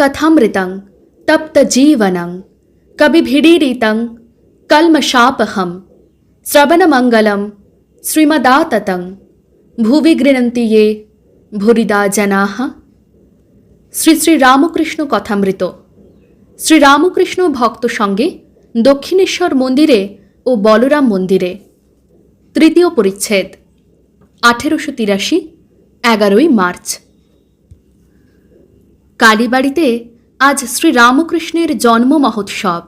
কথামৃতং তপ্ত জীবনং কবিভিড়ীরিতং কলমশাপহম শ্রবণমঙ্গলম শ্রীমদাততং ভুবি গৃণন্তি ये ভুরিদা জনাহ শ্রী শ্রী রামকৃষ্ণ কথামৃত শ্রী রামকৃষ্ণ ভক্ত সঙ্গে দক্ষিণেশ্বর মন্দিরে ও বলরাম মন্দিরে তৃতীয় পরিচ্ছেদ আঠেরোশো তিরাশি এগারোই মার্চ কালীবাড়িতে আজ শ্রী রামকৃষ্ণের জন্ম মহোৎসব।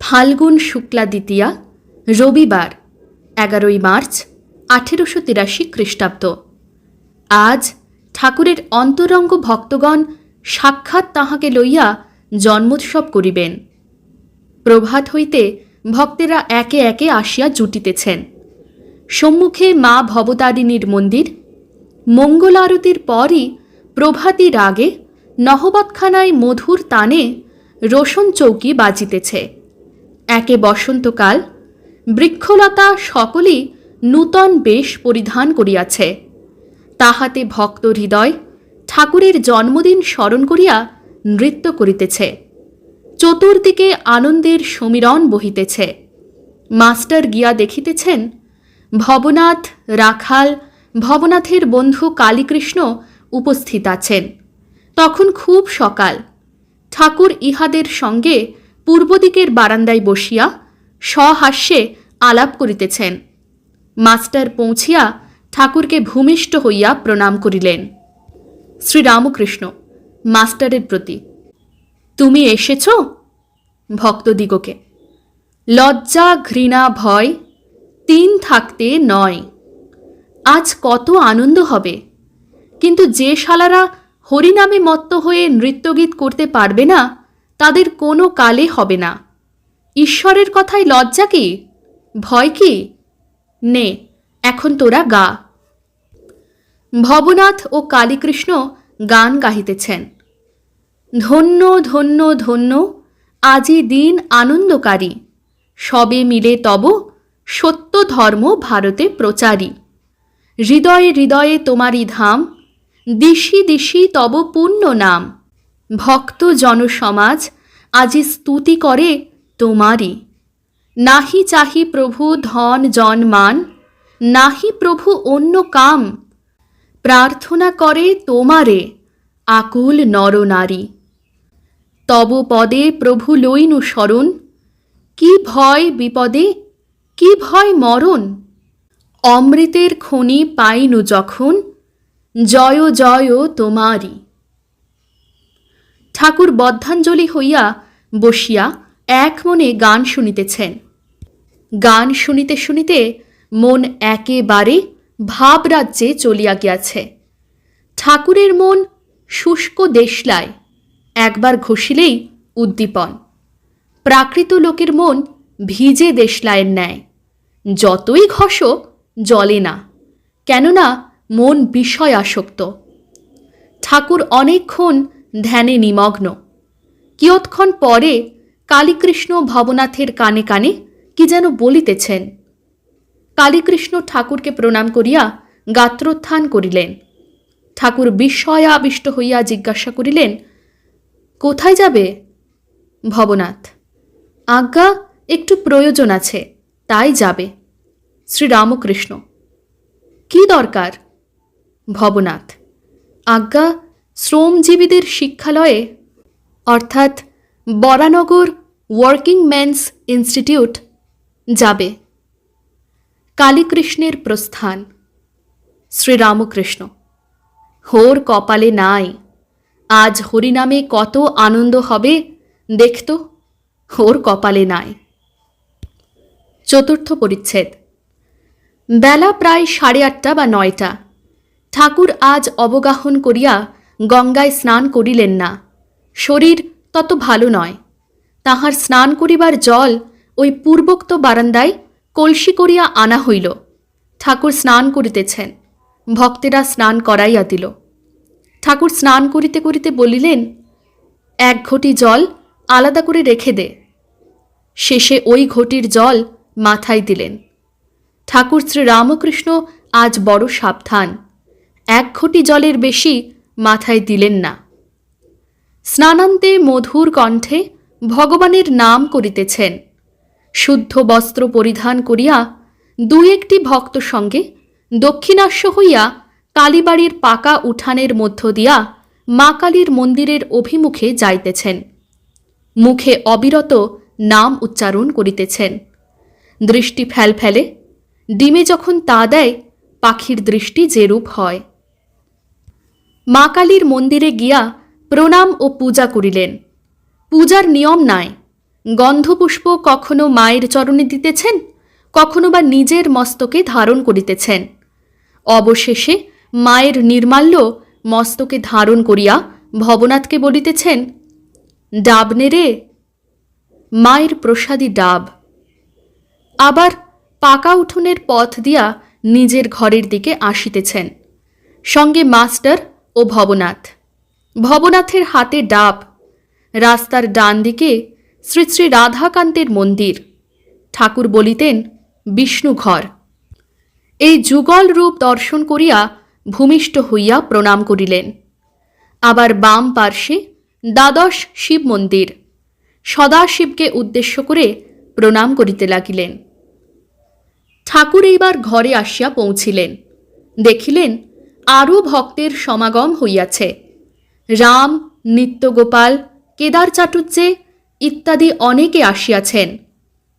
ফাল্গুন শুক্লা দ্বিতীয়া, রবিবার, এগারোই মার্চ, আঠেরোশো তিরাশি খ্রিস্টাব্দ। আজ ঠাকুরের অন্তরঙ্গ ভক্তগণ সাক্ষাৎ তাহাকে লইয়া জন্মোৎসব করিবেন। প্রভাত হইতে ভক্তেরা একে একে আসিয়া জুটিতেছেন। সম্মুখে মা ভবতারিণীর মন্দির। মঙ্গল আরতির পরই প্রভাতী রাগে নহবতখানায় মধুর তানে রোশন চৌকি বাজিতেছে। একে বসন্তকাল, বৃক্ষলতা সকলেই নূতন বেশ পরিধান করিয়াছে। তাহাতে ভক্ত হৃদয় ঠাকুরের জন্মদিন স্মরণ করিয়া নৃত্য করিতেছে। চতুর্দিকে আনন্দের সমীরণ বহিতেছে। মাস্টার গিয়া দেখিতেছেন, ভবনাথ, রাখাল, ভবনাথের বন্ধু কালীকৃষ্ণ উপস্থিত আছেন। তখন খুব সকাল। ঠাকুর ইহাদের সঙ্গে পূর্বদিকের বারান্দায় বসিয়া সহাস্যে আলাপ করিতেছেন। মাস্টার পৌঁছিয়া ঠাকুরকে ভূমিষ্ঠ হইয়া প্রণাম করিলেন। শ্রীরামকৃষ্ণ, মাস্টারের প্রতি, তুমি এসেছ? ভক্তদিগকে, লজ্জা, ঘৃণা, ভয়, তিন থাকতে নয়। আজ কত আনন্দ হবে। কিন্তু যে শালারা হরিনামে মত্ত হয়ে নৃত্যগীত করতে পারবে না, তাদের কোনো কালে হবে না। ঈশ্বরের কথায় লজ্জা কি? ভয় কি? নে, এখন তোরা গা। ভবনাথ ও কালীকৃষ্ণ গান গাহিতেছেন। ধন্য ধন্য ধন্য, আজি দিন আনন্দকারী, সবে মিলে তব সত্য ধর্ম ভারতে প্রচারী। হৃদয়ে হৃদয়ে তোমারই ধাম দিশি দিশি তব পূর্ণ নাম। ভক্ত জনসমাজ আজি স্তুতি করে তোমারই। নাহি চাহি প্রভু ধন জন মান, নাহি প্রভু অন্য কাম। প্রার্থনা করে তোমারে, আকুল নরনারী তব পদে প্রভু লইনু স্মরণ, কি ভয় বিপদে, কি ভয় মরণ। অমৃতের খনি পাইনু যখন জয় জয় তোমারই ঠাকুর বদ্ধাঞ্জলি হইয়া বসিয়া এক মনে গান শুনিতেছেন। গান শুনিতে শুনিতে মন একেবারে ভাবরাজ্যে চলিয়া গিয়াছে। ঠাকুরের মন শুষ্ক দেশলায় একবার ঘষিলেই উদ্দীপন। প্রাকৃত লোকের মন ভিজে দেশলায়ের ন্যায়। যতই ঘষ জলে না। কেননা মন বিষয় আসক্ত ঠাকুর অনেকক্ষণ ধ্যানে নিমগ্ন। কিয়ৎক্ষণ পরে কালীকৃষ্ণ ভবনাথের কানে কানে কি যেন বলিতেছেন। কালীকৃষ্ণ ঠাকুরকে প্রণাম করিয়া গাত্রোত্থান করিলেন। ঠাকুর বিস্ময়াবিষ্ট হইয়া জিজ্ঞাসা করিলেন, কোথায় যাবে ভবনাথ? আজ্ঞা, একটু প্রয়োজন আছে, তাই যাবে। শ্রীরামকৃষ্ণ, কি দরকার? ভবনাথ। আজ্ঞা, শ্রমজীবীদের শিক্ষালয়ে, অর্থাৎ বরানগর ওয়ার্কিং ম্যানস ইনস্টিটিউট যাবে। কালীকৃষ্ণের প্রস্থান। শ্রীরামকৃষ্ণ। হোর কপালে নাই। আজ হরিনামে কত আনন্দ হবে, দেখতো, হোর কপালে নাই। চতুর্থ পরিচ্ছেদ। বেলা প্রায় সাড়ে আটটা বা নয়টা। ঠাকুর আজ অবগাহন করিয়া গঙ্গায় স্নান করিলেন না। শরীর তত ভালো নয়। তাহার স্নান করিবার জল ওই পূর্বোক্ত বারান্দায় কলসি করিয়া আনা হইল। ঠাকুর স্নান করিতেছেন। ভক্তেরা স্নান করাইয়া দিল। ঠাকুর স্নান করিতে করিতে বলিলেন, এক ঘটি জল আলাদা করে রেখে দে। শেষে ওই ঘটির জল মাথায় দিলেন। ঠাকুর শ্রী রামকৃষ্ণ আজ বড় সাবধান। এক ঘটি জলের বেশি মাথায় দিলেন না। স্নানান্তে মধুর কণ্ঠে ভগবানের নাম করিতেছেন। শুদ্ধ বস্ত্র পরিধান করিয়া দু একটি ভক্ত সঙ্গে দক্ষিণাস্য হইয়া কালীবাড়ির পাকা উঠানের মধ্য দিয়া মা কালীর মন্দিরের অভিমুখে যাইতেছেন। মুখে অবিরত নাম উচ্চারণ করিতেছেন। দৃষ্টি ফেলে ডিমে যখন তা দেয়, পাখির দৃষ্টি যেরূপ হয়। মা কালীর মন্দিরে গিয়া প্রণাম ও পূজা করিলেন। পূজার নিয়ম নাই। গন্ধপুষ্প কখনো মায়ের চরণে দিতেছেন, কখনো বা নিজের মস্তকে ধারণ করিতেছেন। অবশেষে মায়ের নির্মাল্য মস্তকে ধারণ করিয়া ভবনাথকে বলিতেছেন ডাব নে রে মায়ের প্রসাদী ডাব। আবার পাকা উঠোনের পথ দিয়া নিজের ঘরের দিকে আসিতেছেন। সঙ্গে মাস্টার ও ভবনাথ। ভবনাথের হাতে ডাব, রাস্তার ডান দিকে শ্রী শ্রী রাধাকান্তের মন্দির, ঠাকুর বলিতেন বিষ্ণু ঘর এই যুগল রূপ দর্শন করিয়া ভূমিষ্ঠ হইয়া প্রণাম করিলেন। আবার বাম পার্শ্বে দ্বাদশ শিব মন্দির, সদাশিবকে উদ্দেশ্য করে প্রণাম করিতে লাগিলেন। ঠাকুর এইবার ঘরে আসিয়া পৌঁছিলেন, দেখিলেন আরও ভক্তের সমাগম হইয়াছে। রাম, নিত্যগোপাল, কেদার চাটুজ্জে ইত্যাদি অনেকে আসিয়াছেন।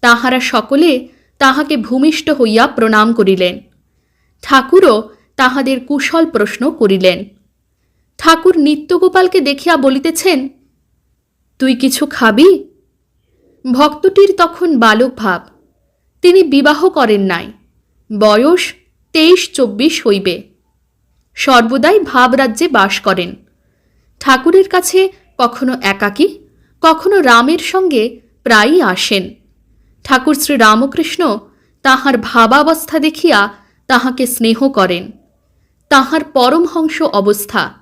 তাহারা সকলে তাহাকে ভূমিষ্ঠ হইয়া প্রণাম করিলেন। ঠাকুরও তাহাদের কুশল প্রশ্ন করিলেন। ঠাকুর নিত্যগোপালকে দেখিয়া বলিতেছেন, তুই কিছু খাবি? ভক্তটির তখন বালক ভাব। তিনি বিবাহ করেন নাই। বয়স তেইশ চব্বিশ হইবে। সর্বদাই ভাবরাজ্যে বাস করেন। ঠাকুরের কাছে কখনো একাকী, কখনো রামের সঙ্গে প্রায়ই আসেন। ঠাকুর শ্রী রামকৃষ্ণ তাহার ভাবাবস্থা দেখিয়া তাহাকে স্নেহ করেন। তাহার পরমহংস অবস্থা,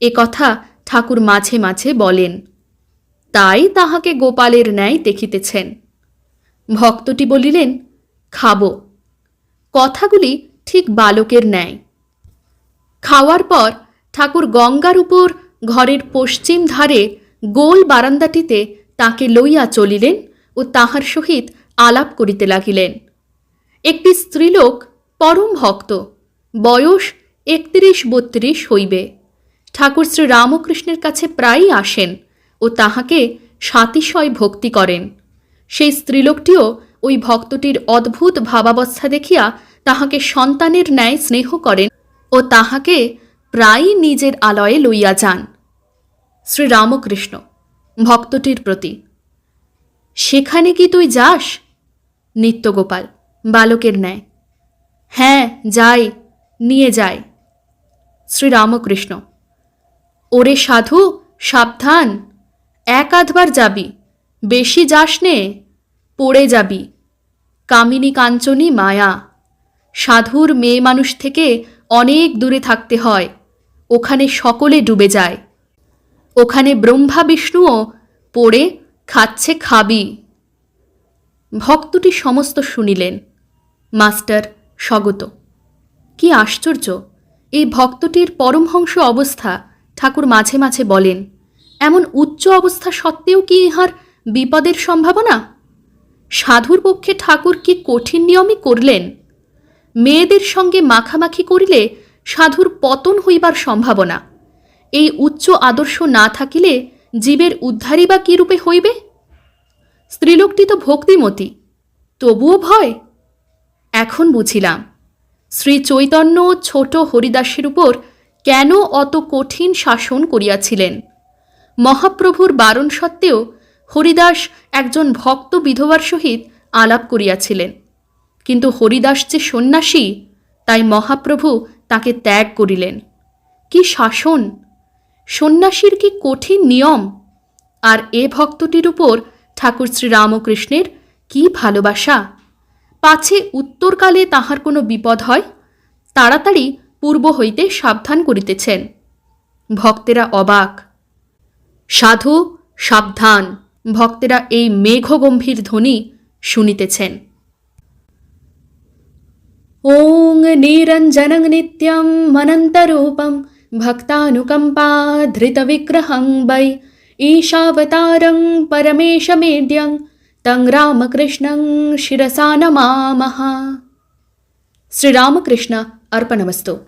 এ কথা ঠাকুর মাঝে মাঝে বলেন। তাই তাহাকে গোপালের ন্যায় দেখিতেছেন। ভক্তটি বলিলেন, খাব। কথাগুলি ঠিক বালকের ন্যায়। খাওয়ার পর ঠাকুর গঙ্গার উপর ঘরের পশ্চিম ধারে গোল বারান্দাটিতে তাকে লইয়া চলিলেন ও তাহার সহিত আলাপ করিতে লাগিলেন। একটি স্ত্রীলোক পরম ভক্ত, বয়স একত্রিশ বত্রিশ হইবে। ঠাকুর শ্রী রামকৃষ্ণের কাছে প্রায়ই আসেন ও তাহাকে সাতিশয় ভক্তি করেন। সেই স্ত্রীলোকটিও ওই ভক্তটির অদ্ভুত ভাবাবস্থা দেখিয়া তাহাকে সন্তানের ন্যায় স্নেহ করেন। ও তাহাকে প্রায়ই নিজের আলয়ে লইয়া যান। শ্রীরামকৃষ্ণ, ভক্তটির প্রতি, সেখানে কি তুই যাস? নিত্যগোপাল, বালকের ন্যায়। হ্যাঁ যাই, নিয়ে যায় শ্রীরামকৃষ্ণ, ওরে সাধু, সাবধান, এক আধবার যাবি, বেশি যাস নে, পড়ে যাবি। কামিনী কাঞ্চনী মায়া, সাধুর মেয়ে মানুষ থেকে অনেক দূরে থাকতে হয়। ওখানে সকলে ডুবে যায়। ওখানে ব্রহ্মা বিষ্ণুও পড়ে খাচ্ছে খাবি। ভক্তটি সমস্ত শুনিলেন। মাস্টার স্বগত। কি আশ্চর্য! এই ভক্তটির পরমহংস অবস্থা, ঠাকুর মাঝে মাঝে বলেন। এমন উচ্চ অবস্থা সত্ত্বেও কি ইহার বিপদের সম্ভাবনা? সাধুর পক্ষে ঠাকুর কি কঠিন নিয়মই করলেন? মেয়েদের সঙ্গে মাখামাখি করিলে সাধুর পতন হইবার সম্ভাবনা। এই উচ্চ আদর্শ না থাকিলে জীবের উদ্ধারই বা কী রূপে হইবে? স্ত্রীলোকটি তো ভক্তিমতী, তবুও ভয়? এখন বুঝিলাম, শ্রী চৈতন্য ছোট হরিদাসের উপর কেন অত কঠিন শাসন করিয়াছিলেন? মহাপ্রভুর বারণ সত্ত্বেও হরিদাস একজন ভক্ত বিধবার সহিত আলাপ করিয়াছিলেন। কিন্তু হরিদাস যে সন্ন্যাসী, তাই মহাপ্রভু তাকে ত্যাগ করিলেন। কি শাসন? সন্ন্যাসীর কি কঠিন নিয়ম? আর এ ভক্তটির উপর ঠাকুর শ্রীরামকৃষ্ণের কি ভালোবাসা? পাছে উত্তরকালে তাহার কোনো বিপদ হয়? তাড়াতাড়ি পূর্ব হইতে সাবধান করিতেছেন। ভক্তেরা অবাক। সাধু, সাবধান, ভক্তেরা এই মেঘগম্ভীর ধ্বনি শুনিতেছেন। निरञ्जननित्यम् अनन्तरूपं भक्तानुकम्पा धृतविग्रहं वै। ईशावतारं परमेशमेद्यं तं रामकृष्णं शिरसा नमामः। श्रीरामकृष्ण अर्पणमस्तु।